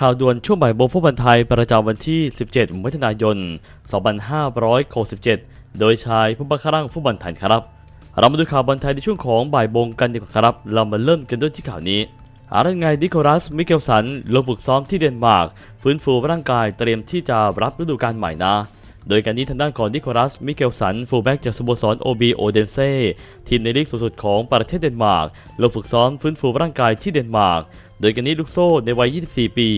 ข่าวด่วนช่วงบ่ายโมงฟุตบอลไทยประจำวันที่ 17 มิถุนายน 2567 โดยชายผู้บังคับร่างฟุตบอลไทยครับ เรามาดูข่าวบอลไทยในช่วงของบ่ายโมงกันดีกว่าครับ เรามาเริ่มกันด้วยที่ข่าวนี้อะไรไงนิโคลัส มิเกลสัน ลงฝึกซ้อมที่เดนมาร์ก ฟื้นฟูร่างกายเตรียมที่จะรับฤดูกาลใหม่นะ โดยการนี้ทางด้านของนิโคลัส มิเกลสัน ฟูลแบ็กจากสโมสรโอบีโอเดนเซ่ทีมในลีกสูงสุดของประเทศเดนมาร์ก ลงฝึกซ้อมฟื้นฟูร่างกายที่เดนมาร์ก โดยการนี้ลูกโซ่ในวัย 24 ปี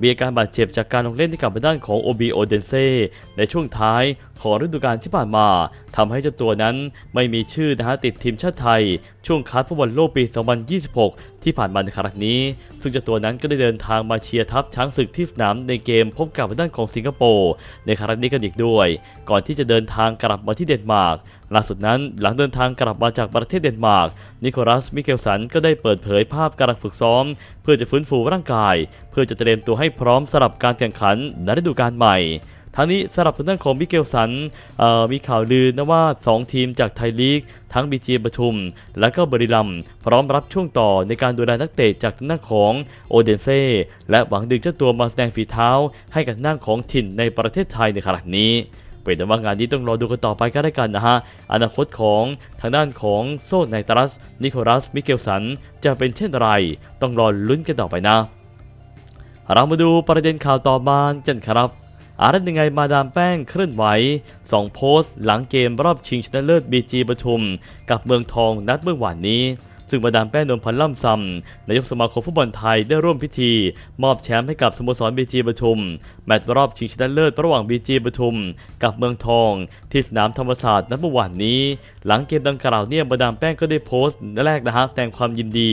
มีอาการบาดเจ็บจากการลงเล่นในกับด้านของ OB o d e n s e ในช่วงท้ายของฤดูกาลที่ผ่านมาทำให้เจ้าตัวนั้นไม่มีชื่อนะฮะติดทีมชาติไทย ช่วงคัดฟุตบอลโลกปี 2026 ที่ผ่านมาในครั้งนี้ ซึ่งเจ้าตัวนั้นก็ได้เดินทางมาเชียร์ทัพช้างศึกที่สนามในเกมพบกับด้านของสิงคโปร์ในครั้งนี้กันอีกด้วย ก่อนที่จะเดินทางกลับมาที่เดนมาร์กล่าสุดนั้นหลังเดินทางกลับมาจากประเทศเดนมาร์กนิโคลัสมิเกลสันก็ได้เปิดเผยภาพการฝึกซ้อม เพื่อจะฟื้นฟูร่างกาย เพื่อจะเตรียมตัวให้พร้อมสำหรับการแข่งขันในฤดูกาลใหม่ ทั้งนี้สำหรับทางด้านของมิเกลสันมีข่าวลือนะว่า 2 ทีมจากไทยลีก ทั้งบีจีปทุม และก็บริลัม พร้อมรับช่วงต่อในการดูแลนักเตะจากทางด้านของโอเดนเซ่และหวังดึงเจ้าตัวมาแสดงฝีเท้า ให้กับทางด้านของถิ่นในประเทศไทยในขณะนี้เป็นแต่ว่างานนี้ต้องรอดูกันต่อไปก็ได้กันนะฮะ อนาคตของทางด้านของโซนไนตรัส นิโคลัส มิเกลสัน จะเป็นเช่นไร ต้องรอลุ้นกันต่อไปนะ เรามาดูประเด็นข่าวต่อมากันครับ อารันยังไงมาดามแป้งเคลื่อนไหว 2 โพสต์ หลังเกมรอบชิงชนะเลิศบีจีปทุม กับเมืองทองนัดเมื่อวานนี้ ซึ่งมาดามแป้งนนพันล่ำซำนายกสมาคมฟุตบอลไทยได้ร่วมพิธี มอบแชมป์ให้กับสโมสรบีจีปทุม แมตช์รอบชิงชนะเลิศระหว่างบีจีปทุม กับเมืองทอง ที่สนามธรรมศาสตร์นัดเมื่อวานนี้ หลังเกมดังกล่าวเนี่ยมาดามแป้งก็ได้โพสต์แรกนะฮะแสดงความยินดี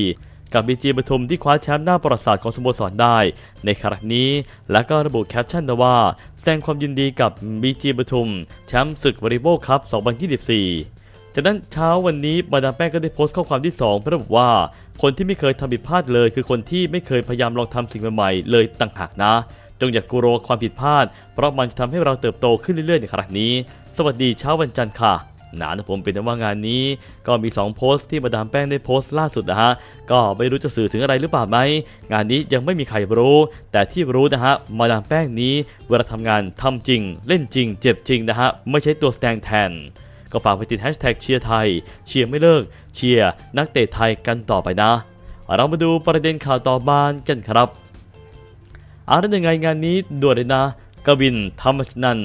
กับบีจีปทุมที่คว้าแชมป์หน้าประวัติศาสตร์ของสโมสรได้ ในครั้งนี้ และก็ระบุแคปชั่นว่า แสดงความยินดีกับบีจีปทุมแชมป์ศึกวอลเลย์บอลคัพ 2024จากนั้นเช้าวันนี้มาดามแป้งก็ได้โพสต์ข้อความที่2พระบุว่า คนที่ไม่เคยทำผิดพลาดเลย คือคนที่ไม่เคยพยายามลองทำสิ่งใหม่ๆเลยต่างหากนะ จงอย่ากกลัวความผิดพลาด เพราะมันจะทำให้เราเติบโตขึ้นเรื่อยๆในครั้งนี้ สวัสดีเช้าวันจันทร์ค่ะ หนานะผมเป็นแต่ว่างานนี้ ก็มี 2 โพสต์ที่มาดามแป้งได้โพสต์ล่าสุดนะฮะก็ไม่รู้จะสื่อถึงอะไรหรือเปล่าไหมงานนี้ยังไม่มีใครรู้ แต่ที่รู้นะฮะมาดามแป้งนี้เวลาทำงานทำจริง เล่นจริง เจ็บจริงนะฮะไม่ใช่ตัวแสดงแทนก็ฝากไปติดแฮชแท็กเชียร์ไทย เชียร์ไม่เลิก เชียร์นักเตะไทยกันต่อไปนะ เรามาดูประเด็นข่าวต่อมากันครับอาร์ตยังไงงานนี้ด่วนเลยนะ กวินธรรมชนัน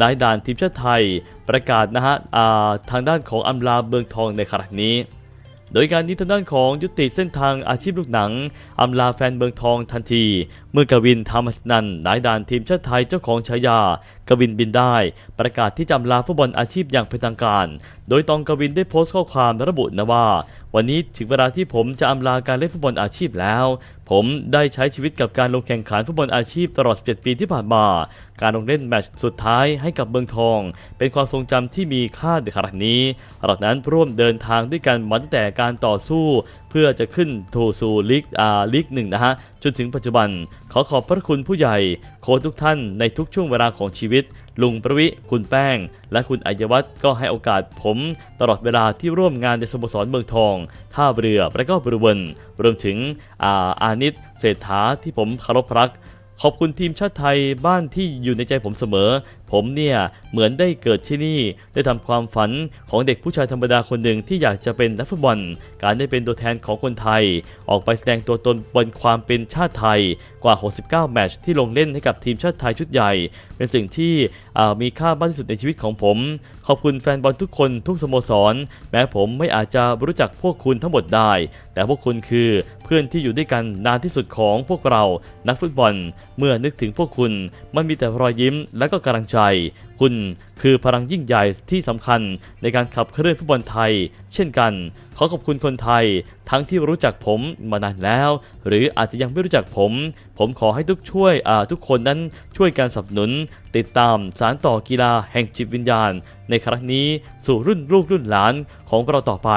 นายด่านทีมชาติไทย ประกาศนะฮะทางด้านของอัมลาเบืองทองในครั้งนี้ โดยการนี้ทางด้านของยุติเส้นทางอาชีพลูกหนังอำลาแฟนเบืองทองทันที มื่อกวินธรรมชนันนายด่านทีมชาติไทยเจ้าของฉายากวินบินได้ ประกาศที่จำลาฟุตบอลอาชีพอย่างเป็นทางการ โดยตองกวินได้โพสต์ข้อความระบุนะว่า วันนี้ถึงเวลาที่ผมจะอำลาการเล่นฟุตบอลอาชีพแล้ว ผมได้ใช้ชีวิตกับการลงแข่งขันฟุตบอลอาชีพตลอด 17 ปีที่ผ่านมา การลงเล่นแมตช์สุดท้ายให้กับเมืองทอง เป็นความทรงจำที่มีค่าในครั้งนี้เรานั้นร่วมเดินทางด้วยกันมาตั้งแต่การต่อสู้เพื่อจะขึ้นทูสู่ลีกอ่าลีกหนึ่งนะฮะจนถึงปัจจุบัน ขอขอบพระคุณผู้ใหญ่โค้ชทุกท่านในทุกช่วงเวลาของชีวิต ลุงประวิ คุณแป้ง และคุณอัยวัฒน์ก็ให้โอกาสผมตลอดเวลาที่ร่วมงานในสโมสรเมืองทอง ท่าเรือและก็บริเวณรวมถึงอาอานิตเศรษฐาที่ผมคารพรักขอบคุณทีมชาติไทยบ้านที่อยู่ในใจผมเสมอผมเนี่ยเหมือนได้เกิดที่นี่ได้ทำความฝันของเด็กผู้ชายธรรมดาคนหนึ่งที่อยากจะเป็นนักฟุตบอล การได้เป็นตัวแทนของคนไทย ออกไปแสดงตัวตนบนความเป็นชาติไทยกว่า 69 แมตช์ที่ลงเล่นให้กับทีมชาติไทยชุดใหญ่ เป็นสิ่งที่มีค่ามากที่สุดในชีวิตของผม ขอบคุณแฟนบอลทุกคนทุกสโมสร แม้ผมไม่อาจจะรู้จักพวกคุณทั้งหมดได้ แต่พวกคุณคือเพื่อนที่อยู่ด้วยกันนานที่สุดของพวกเรานักฟุตบอล เมื่อนึกถึงพวกคุณ มันมีแต่รอยยิ้มและก็กำลังใจคุณคือพลังยิ่งใหญ่ที่สำคัญในการขับเคลื่อนฟุตบอลไทย เช่นกัน ขอขอบคุณคนไทย ทั้งที่รู้จักผมมานานแล้ว หรืออาจจะยังไม่รู้จักผม ผมขอให้ทุกช่วยทุกคนนั้นช่วยการสนับสนุน ติดตามสารต่อกีฬาแห่งจิตวิญญาณ ในครั้งนี้สู่รุ่นลูกรุ่นหลานของเราต่อไป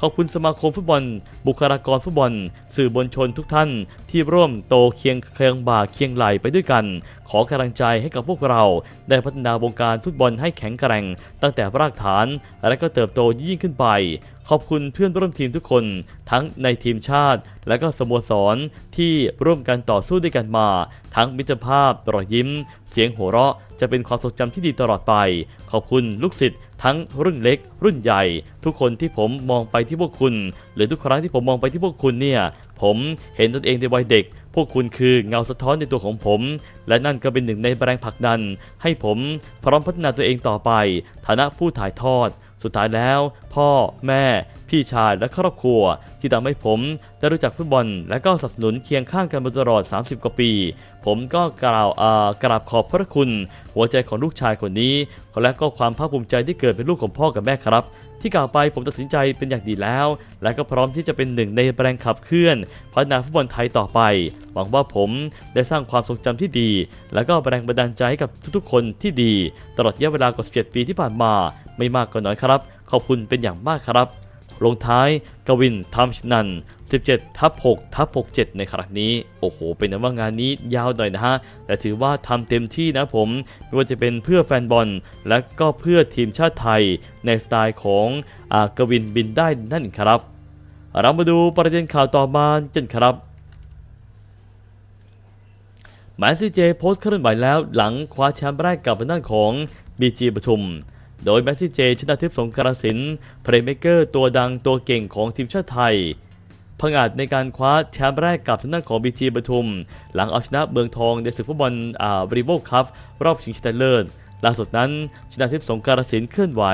ขอบคุณสมาคมฟุตบอล บุคลากรฟุตบอล สื่อมวลชนทุกท่าน ที่ร่วมโตเคียงเคียงบ่าเคียงไหลไปด้วยกัน ขอกำลังใจให้กับพวกเรา ได้พัฒนาวงการฟุตบอลให้แข็งแกร่ง ตั้งแต่รากฐานและก็เติบโตยิ่งขึ้นไป ขอบคุณเพื่อนร่วมทีมทุกคน ทั้งในทีมชาติ และก็สโมสรที่ร่วมกันต่อสู้ด้วยกันมา ทั้งมิตรภาพรอยยิ้ม เสียงหัวเราะ จะเป็นความทรงจำที่ดีตลอดไป ขอบคุณลูกศิษย์ทั้งรุ่นเล็ก รุ่นใหญ่ ทุกคนที่ผมมองไปที่พวกคุณ หรือทุกครั้งที่ผมมองไปที่พวกคุณเนี่ย ผมเห็นตนเองในวัยเด็กพวกคุณคือเงาสะท้อนในตัวของผม และนั่นก็เป็นหนึ่งในแรงผลักดัน ให้ผมพร้อมพัฒนาตัวเองต่อไป ฐานะผู้ถ่ายทอด สุดท้ายแล้ว พ่อแม่ พี่ชายและครอบครัว ที่ทำให้ผมได้รู้จักฟุตบอล และก็สนับสนุนเคียงข้างกันมาตลอด 30 กว่าปี ผมก็กล่าวกราบขอบพระคุณ หัวใจของลูกชายคนนี้และก็ความภาคภูมิใจที่เกิดเป็นลูกของพ่อกับแม่ครับที่กล่าวไปผมตัดสินใจเป็นอย่างดีแล้ว และก็พร้อมที่จะเป็นหนึ่งในแรงขับเคลื่อนพัฒนาฟุตบอลไทยต่อไป หวังว่าผมได้สร้างความทรงจำที่ดี และก็แรงบันดาลใจให้กับทุกๆ คนที่ดี ตลอดระยะเวลากว่า17ปีที่ผ่านมา ไม่มากก็น้อยครับ ขอบคุณเป็นอย่างมากครับ ลงท้ายกวินทำชนัน 17ทับ6ทับ67 ในครั้งนี้ โอ้โห เป็นนว่างานนี้ยาวหน่อยนะฮะ แต่ถือว่าทำเต็มที่นะผม ไม่ว่าจะเป็นเพื่อแฟนบอล และก็เพื่อทีมชาติไทยในสไตล์ของอากวินบินได้นั่นครับ เรามาดูประเด็นข่าวต่อมากันครับแมนซีเจโพสต์เคลื่อนไหวแล้วหลังคว้าแชมป์แรกกับทางด้านของบีจีปทุม โดยแมสซีเจ ชนะทิพย์สงกรสินเพลย์เมเกอร์ตัวดังตัวเก่งของทีมชาติไทยพังอาจในการคว้าแชมป์แรกกับทางด้านของบีจีปทุม หลังเอาชนะเมืองทองในศึกฟุตบอลอ่าบริโวคัพรอบชิงชนะเลิศ ล่าสุดนั้นชนะทิพย์สงการสินเคลื่อนไหว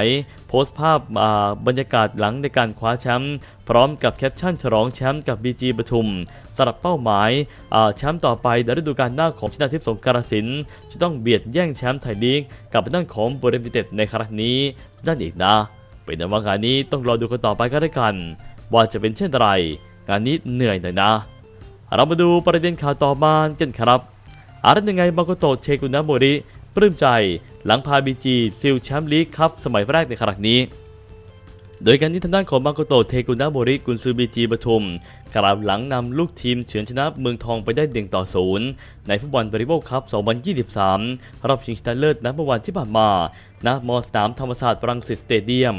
โพสต์ภาพาบรรยากาศหลังในการคว้าแชมป์พร้อมกับแคปชั่นฉลองแชมป์กับบีจีปทุมสำหรับเป้าหมายาแชมป์ต่อไปในฤดูกาลหน้าของชนะทิพย์สงการสินจะต้องเบียดแย่งแชมป์ไทยลีกกับด้านของบริมิเต็ดในครั้งนี้นั่นอีกนะ เป็นว่างานนี้ต้องรอดูกันต่อไปก็ได้วกัน ว่าจะเป็นเช่นไร งานนี้เหนื่อยหน่อยนะ เรามาดูประเด็นข่าวต่อมากันครับอาร์ตยังไงมาโกโตะเชกุนะโมริปลื้มใจ หลังพาบีจีซิลแชมป์ลีกครับสมัยแรกในครั้งนี้ โดยการที่ทางด้านของมาโกโตเทกุนาโบริกุนซือบีจีปทุมกลับหลังนำลูกทีมเฉือนชนะเมืองทองไปได้เด่งต่อศูนย์ในฟุตบอลบริโภคคัพ 2023 รอบชิงชนะเลิศนัดเมื่อวันที่ผ่านมาณมอสนามธรรมศาสตร์รังสิตสเตเดียม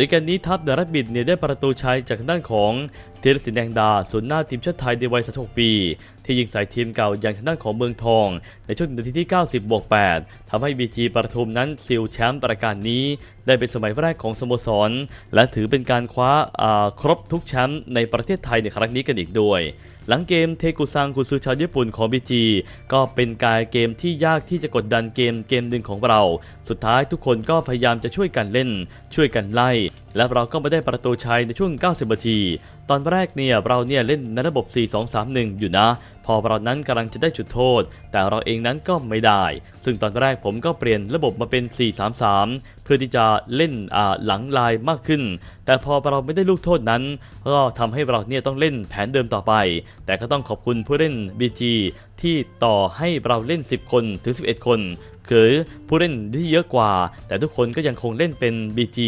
ดยการนี้ทัพเดอะรัดบิดเนี่ยได้ประตูชัยจากทางด้านของเทเลสินแดงดาศูนย์หน้าทีมชาติไทยในวัย36ปี ที่ยิงใส่ทีมเก่าอย่างทางด้านของเมืองทอง ในช่วงนาทีที่ 90บวก8ทำให้บีจีปทุมนั้นซิลแชมป์ประการนี้ ได้เป็นสมัยแรกของสโมสร และถือเป็นการคว้าครบทุกแชมป์ในประเทศไทยในครั้งนี้กันอีกด้วย หลังเกมเทกุซังกุซือชาวญี่ปุ่นของบีจีก็เป็นการเกมที่ยากที่จะกดดันเกมเกมหนึ่งของเรา สุดท้ายทุกคนก็พยายามจะช่วยกันเล่น ช่วยกันไล่ และเราก็ไม่ได้ประตูชัยในช่วง 90นาที ตอนแรกเนี่ยเราเนี่ยเล่นในระบบ 4-2-3-1 อยู่นะ พอเรานั้นกำลังจะได้จุดโทษ แต่เราเองนั้นก็ไม่ได้ ซึ่งตอนแรกผมก็เปลี่ยนระบบมาเป็น 4-3-3 เพื่อที่จะเล่นอ่าหลังลายมากขึ้น แต่พอเราไม่ได้ลูกโทษนั้น ก็ทำให้เราเนี่ยต้องเล่นแผนเดิมต่อไป แต่ก็ต้องขอบคุณผู้เล่น BG ที่ต่อให้เราเล่น 10 คนถึง 11 คน คือผู้เล่นที่เยอะกว่า แต่ทุกคนก็ยังคงเล่นเป็น BG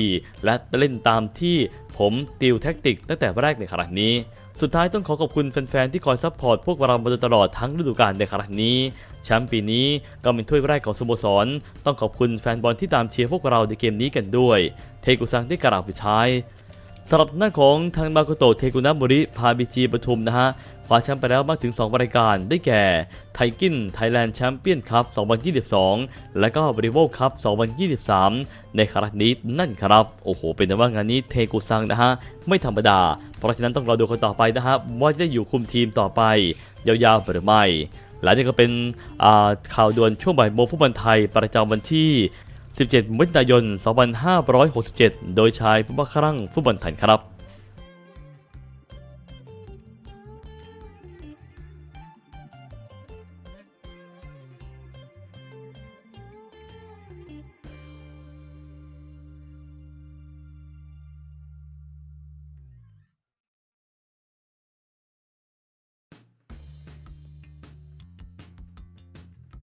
และเล่นตามที่ผมติวแท็กติกตั้งแต่แรกในครั้งนี้ สุดท้ายต้องขอขอบคุณแฟนๆที่คอยซัพพอร์ตพวกเรามาโดยตลอดทั้งฤดูกาลในครั้งนี้แชมป์ปีนี้ก็เป็นถ้วยแรกของสโมสร ต้องขอบคุณแฟนบอลที่ตามเชียร์พวกเราในเกมนี้กันด้วย เทกุซังได้กล่าวปิดท้ายสำหรับหน้าของทางมาโกโตะเทกุนะบุริพาบีจีปทุมนะฮะ คว้าแชมป์ไปแล้วมากถึง 2 รายการได้แก่ไทกินไทยแลนด์แชมเปี้ยนคัพ 2022 และก็บริโวคัพ 2023 ในครั้งนี้นั่นครับ โอ้โห เป็นแต่ว่างานนี้เทกุซังนะฮะ ไม่ธรรมดา เพราะฉะนั้นต้องรอดูคนต่อไปนะฮะว่าจะได้อยู่คุมทีมต่อไปยาวๆหรือไม่และนี่ก็เป็นข่าวด่วนช่วงบ่ายโมงฟุตบอลไทยประจำวันที่ 17มิถุนายน 2567 โดยชายผู้บังคับฟุตบอลไทยครับ